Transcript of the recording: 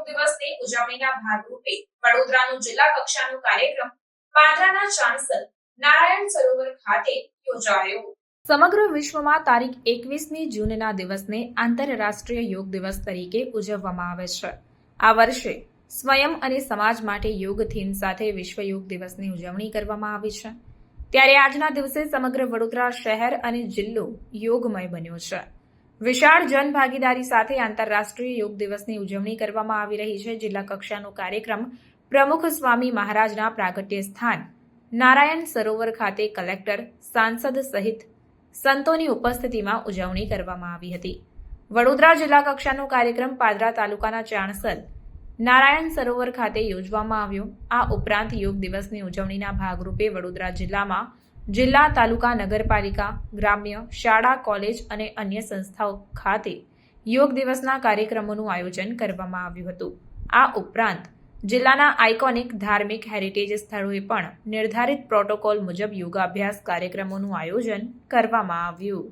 યોગ દિવસની ઉજવણીના ભાગરૂપે વડોદરાનો જિલ્લા કક્ષાનો કાર્યક્રમ પાદરાના ચાંસલ નારાયણ સરોવર ખાતે યોજાયો. સમગ્ર વિશ્વમાં તારીખ એકવીસમી જૂનના દિવસને આંતરરાષ્ટ્રીય યોગ દિવસ તરીકે ઉજવવામાં આવે છે. આ વર્ષે સ્વયં અને સમાજ માટે યોગ થીમ સાથે વિશ્વ યોગ દિવસની ઉજવણી કરવામાં આવી છે. ત્યારે આજના દિવસે સમગ્ર વડોદરા શહેર અને જિલ્લો યોગમય બન્યો છે. વિશાળ જનભાગીદારી સાથે આંતરરાષ્ટ્રીય યોગ દિવસની ઉજવણી કરવામાં આવી રહી છે. જિલ્લા કક્ષાનો કાર્યક્રમ પ્રમુખ સ્વામી મહારાજના પ્રાગટ્ય સ્થાન, નારાયણ સરોવર ખાતે કલેક્ટર, સાંસદ સહિત સંતોની ઉપસ્થિતિમાં ઉજવણી કરવામાં આવી હતી. વડોદરા જિલ્લા કક્ષાનો કાર્યક્રમ પાદરા તાલુકાના ચાણસદ, નારાયણ સરોવર ખાતે યોજવામાં આવ્યો. આ ઉપરાંત યોગ દિવસની ઉજવણીના ભાગરૂપે વડોદરા જિલ્લામાં જિલ્લા તાલુકા નગરપાલિકા, ગ્રામ્ય, શાળા, કોલેજ અને અન્ય સંસ્થાઓ ખાતે યોગ દિવસના કાર્યક્રમોનું આયોજન કરવામાં આવ્યું હતું. આ ઉપરાંત જિલ્લાના આઇકોનિક ધાર્મિક હેરિટેજ સ્થળોએ પણ નિર્ધારિત પ્રોટોકોલ મુજબ યોગાભ્યાસ કાર્યક્રમોનું આયોજન કરવામાં આવ્યું.